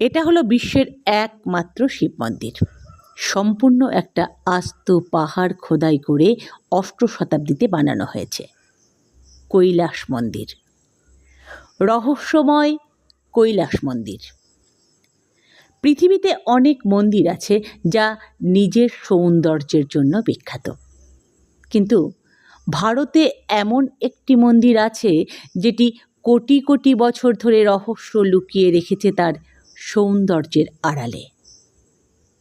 এটা হলো বিশ্বের একমাত্র শিব মন্দির। সম্পূর্ণ একটা আস্ত পাহাড় খোদাই করে অষ্ট শতাব্দীতে বানানো হয়েছে। কৈলাস মন্দির। রহস্যময় কৈলাস মন্দির। পৃথিবীতে অনেক মন্দির আছে যা নিজের সৌন্দর্যের জন্য বিখ্যাত। কিন্তু ভারতে এমন একটি মন্দির আছে যেটি কোটি কোটি বছর ধরে রহস্য লুকিয়ে রেখেছে তার সৌন্দর্যের আড়ালে।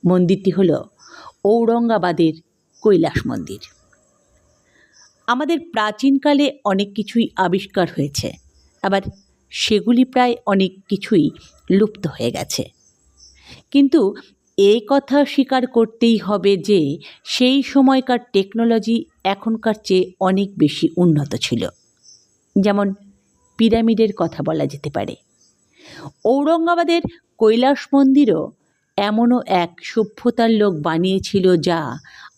মন্দিরটি হল ঔরঙ্গাবাদের কৈলাস মন্দির। আমাদের প্রাচীনকালে অনেক কিছুই আবিষ্কার হয়েছে, আবার সেগুলি প্রায় অনেক কিছুই লুপ্ত হয়ে গেছে। কিন্তু এই কথা স্বীকার করতেই হবে যে, সেই সময়কার টেকনোলজি এখনকার চেয়ে অনেক বেশি উন্নত ছিল। যেমন পিরামিডের কথা বলা যেতে পারে। ঔরঙ্গাবাদের কৈলাস মন্দিরও এমনও এক সভ্যতার লোক বানিয়েছিল যা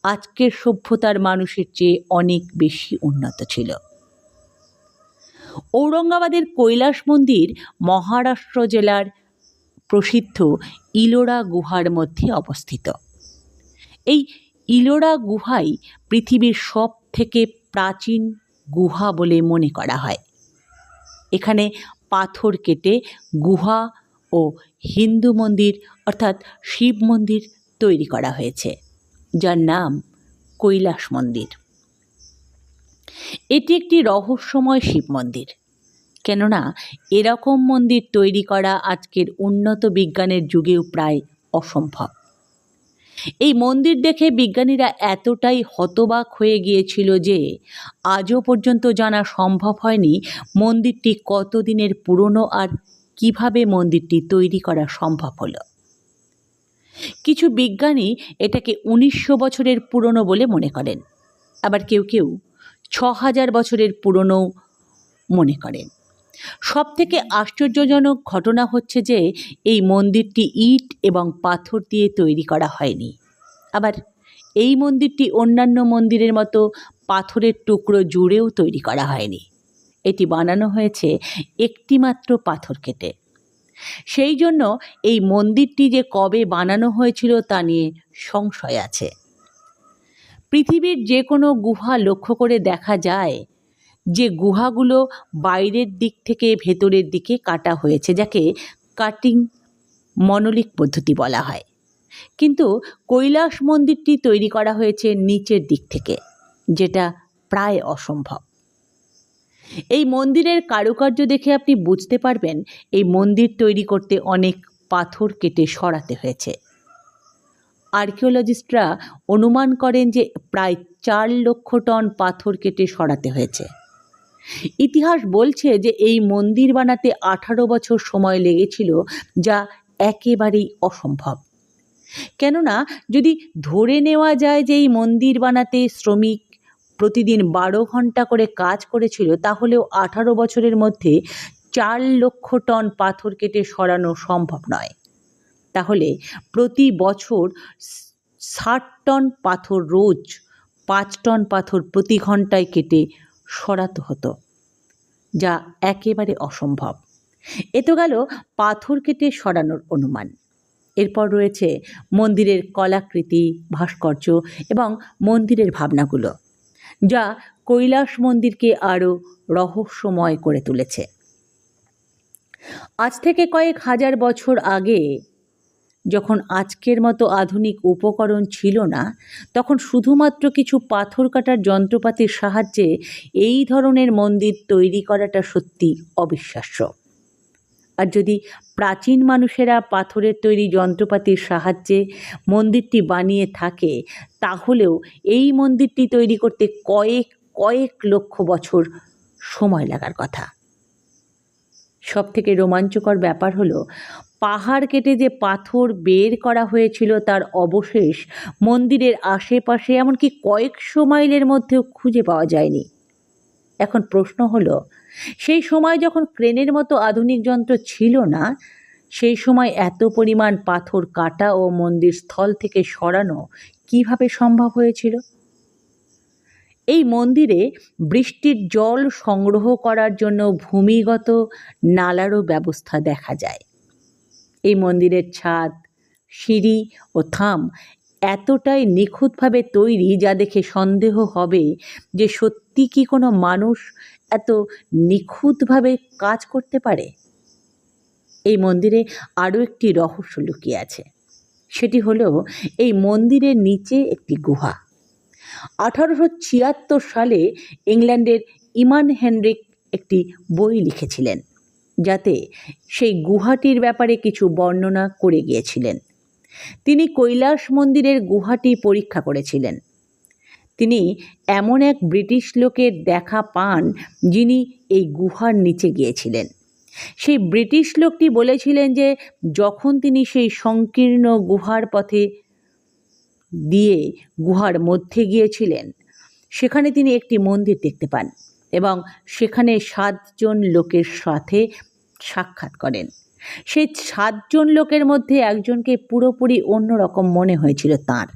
আজকের সভ্যতার মানুষের চেয়ে অনেক বেশি উন্নত ছিল। ঔরঙ্গাবাদের কৈলাস মন্দির মহারাষ্ট্র জেলার প্রসিদ্ধ ইলোরা গুহার মধ্যে অবস্থিত। এই ইলোরা গুহাই পৃথিবীর সব থেকে প্রাচীন গুহা বলে মনে করা হয়। এখানে পাথর কেটে গুহা ও হিন্দু মন্দির, অর্থাৎ শিব মন্দির তৈরি করা হয়েছে, যার নাম কৈলাস মন্দির। এটি একটি রহস্যময় শিব মন্দির। কেননা, এরকম মন্দির তৈরি করা আজকের উন্নত বিজ্ঞানের যুগেও প্রায় অসম্ভব। এই মন্দির দেখে বিজ্ঞানীরা এতটাই হতবাক হয়ে গিয়েছিল যে, আজও পর্যন্ত জানা সম্ভব হয়নি মন্দিরটি কতদিনের পুরনো আর কীভাবে মন্দিরটি তৈরি করা সম্ভব হলো। কিছু বিজ্ঞানী এটাকে উনিশশো বছরের পুরনো বলে মনে করেন। আবার কেউ কেউ ছ হাজার বছরের পুরনো মনে করেন। সব থেকে আশ্চর্যজনক ঘটনা হচ্ছে যে এই মন্দিরটি ইট এবং পাথর দিয়ে তৈরি করা হয়নি। আবার এই মন্দিরটি অন্যান্য মন্দিরের মতো পাথরের টুকরো জুড়েও তৈরি করা হয়নি। এটি বানানো হয়েছে একটিমাত্র পাথর কেটে। সেই জন্য এই মন্দিরটি যে কবে বানানো হয়েছিল তা নিয়ে সংশয় আছে। পৃথিবীর যে কোনো গুহা লক্ষ্য করে দেখা যায় যে গুহাগুলো বাইরের দিক থেকে ভেতরের দিকে কাটা হয়েছে, যাকে কাটিং মনোলিক পদ্ধতি বলা হয়। কিন্তু কৈলাস মন্দিরটি তৈরি করা হয়েছে নিচের দিক থেকে, যেটা প্রায় অসম্ভব। এই মন্দিরের কারুকার্য দেখে আপনি বুঝতে পারবেন, এই মন্দির তৈরি করতে অনেক পাথর কেটে সরাতে হয়েছে। আর্কিওলজিস্টরা অনুমান করেন যে প্রায় চার লক্ষ টন পাথর কেটে সরাতে হয়েছে। ইতিহাস বলছে যে এই মন্দির বানাতে আঠারো বছর সময় লেগেছিল, যা একেবারেই অসম্ভব। কেননা, যদি ধরে নেওয়া যায় যে এই মন্দির বানাতে শ্রমিক প্রতিদিন বারো ঘণ্টা করে কাজ করেছিল, তাহলেও আঠারো বছরের মধ্যে চার লক্ষ টন পাথর কেটে সরানো সম্ভব নয়। তাহলে প্রতি বছর ষাট টন পাথর রোজ পাঁচ টন পাথর প্রতি ঘন্টায় কেটে সরাতে হতো, যা একেবারে অসম্ভব। এ তো গেল পাথর কেটে সরানোর অনুমান। এরপর রয়েছে মন্দিরের কলাকৃতি, ভাস্কর্য এবং মন্দিরের ভাবনাগুলো। যা কৈলাস মন্দিরকে আরও রহস্যময় করে তুলেছে। আজ থেকে কয়েক হাজার বছর আগে যখন আজকের মতো আধুনিক উপকরণ ছিল না, তখন শুধুমাত্র কিছু পাথর কাটার যন্ত্রপাতির সাহায্যে এই ধরনের মন্দির তৈরি করাটা সত্যি অবিশ্বাস্য। আর যদি প্রাচীন মানুষেরা পাথরের তৈরি যন্ত্রপাতির সাহায্যে মন্দিরটি বানিয়ে থাকে, তাহলেও এই মন্দিরটি তৈরি করতে কয়েক কয়েক লক্ষ বছর সময় লাগার কথা। সব থেকে রোমাঞ্চকর ব্যাপার হলো, পাহাড় কেটে যে পাথর বের করা হয়েছিল তার অবশেষ মন্দিরের আশেপাশে এমনকি কয়েকশো মাইলের মধ্যেও খুঁজে পাওয়া যায়নি। এখন প্রশ্ন হলো, সেই সময় যখন ক্রেনের মতো আধুনিক যন্ত্র ছিল না, সেই সময় এত পরিমাণ পাথর কাটা ও মন্দির স্থল থেকে সরানো কীভাবে সম্ভব হয়েছিল? এই মন্দিরে বৃষ্টির জল সংগ্রহ করার জন্য ভূমিগত নালারও ব্যবস্থা দেখা যায়। এই মন্দিরের ছাদ, সিঁড়ি ও থাম এতটাই নিখুঁতভাবে তৈরি যা দেখে সন্দেহ হবে যে সত্যি কি কোনো মানুষ এত নিখুঁতভাবে কাজ করতে পারে? এই মন্দিরে আরও একটি রহস্য লুকিয়ে আছে। সেটি হলো, এই মন্দিরের নিচে একটি গুহা। আঠারোশো ছিয়াত্তর সালে ইংল্যান্ডের ইমান হেনরিক একটি বই লিখেছিলেন, যাতে সেই গুহাটির ব্যাপারে কিছু বর্ণনা করে গিয়েছিলেন। তিনি কৈলাস মন্দিরের গুহাটি পরীক্ষা করেছিলেন। তিনি এমন এক ব্রিটিশ লোকের দেখা পান যিনি এই গুহার নিচে গিয়েছিলেন। সেই ব্রিটিশ লোকটি বলেছিলেন যে, যখন তিনি সেই সংকীর্ণ গুহার পথে দিয়ে গুহার মধ্যে গিয়েছিলেন, সেখানে তিনি একটি মন্দির দেখতে পান এবং সেখানে সাতজন লোকের সাথে সাক্ষাৎ করেন। সেই সাতজন লোকের মধ্যে একজনকে পুরোপুরি অন্যরকম মনে হয়েছিল তার।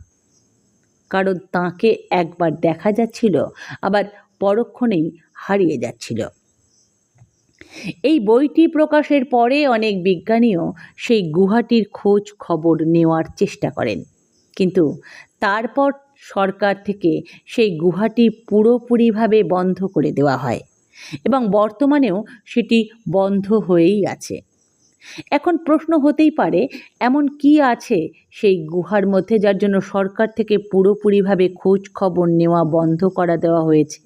কারণ তাকে একবার দেখা যাচ্ছিল, আবার পরক্ষণেই হারিয়ে যাচ্ছিল। এই বইটি প্রকাশের পরে অনেক বিজ্ঞানীও সেই গুহাটির খোঁজ খবর নেওয়ার চেষ্টা করেন। কিন্তু তারপর সরকার থেকে সেই গুহাটি পুরোপুরিভাবে বন্ধ করে দেওয়া হয় এবং বর্তমানেও সেটি বন্ধ হয়েই আছে। এখন প্রশ্ন হতেই পারে, এমন কি আছে সেই গুহার মধ্যে যার জন্য সরকার থেকে পুরোপুরিভাবে খোঁজ খবর নেওয়া বন্ধ করা দেওয়া হয়েছে?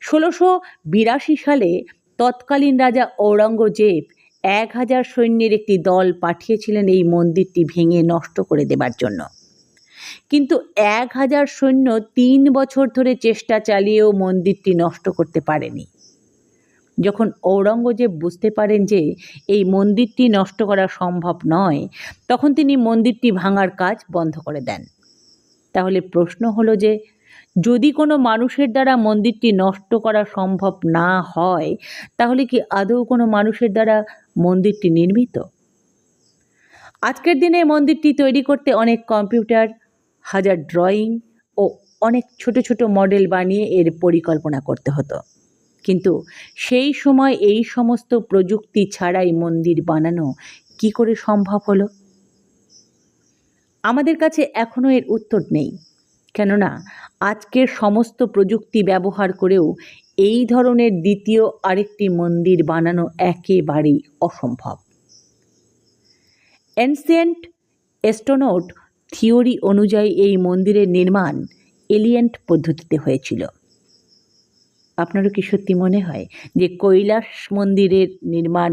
ষোলোশো বিরাশি সালে তৎকালীন রাজা ঔরঙ্গজেব এক হাজার সৈন্যের একটি দল পাঠিয়েছিলেন এই মন্দিরটি ভেঙে নষ্ট করে দেবার জন্য। কিন্তু এক হাজার সৈন্য তিন বছর ধরে চেষ্টা চালিয়েও মন্দিরটি নষ্ট করতে পারেনি। যখন ঔরঙ্গজেব বুঝতে পারেন যে এই মন্দিরটি নষ্ট করা সম্ভব নয়, তখন তিনি মন্দিরটি ভাঙার কাজ বন্ধ করে দেন। তাহলে প্রশ্ন হলো যে, যদি কোনো মানুষের দ্বারা মন্দিরটি নষ্ট করা সম্ভব না হয়, তাহলে কি আদৌ কোনো মানুষের দ্বারা মন্দিরটি নির্মিত? আজকের দিনে মন্দিরটি তৈরি করতে অনেক কম্পিউটার, হাজার ড্রয়িং ও অনেক ছোট ছোট মডেল বানিয়ে এর পরিকল্পনা করতে হতো। কিন্তু সেই সময় এই সমস্ত প্রযুক্তি ছাড়াই মন্দির বানানো কি করে সম্ভব হলো? আমাদের কাছে এখনও এর উত্তর নেই। কেননা, আজকের সমস্ত প্রযুক্তি ব্যবহার করেও এই ধরনের দ্বিতীয় আরেকটি মন্দির বানানো একেবারেই অসম্ভব। অ্যানসিয়েন্ট এস্টোনোট থিওরি অনুযায়ী এই মন্দিরের নির্মাণ এলিয়েন্ট পদ্ধতিতে হয়েছিল। আপনারও কি সত্যি মনে হয় যে কৈলাস মন্দিরের নির্মাণ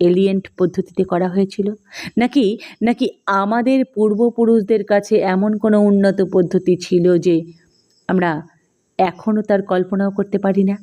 এলিয়েন্ট পদ্ধতিতে করা হয়েছিল? নাকি নাকি আমাদের পূর্বপুরুষদের কাছে এমন কোনো উন্নত পদ্ধতি ছিল যে আমরা এখনও তার কল্পনাও করতে পারি না?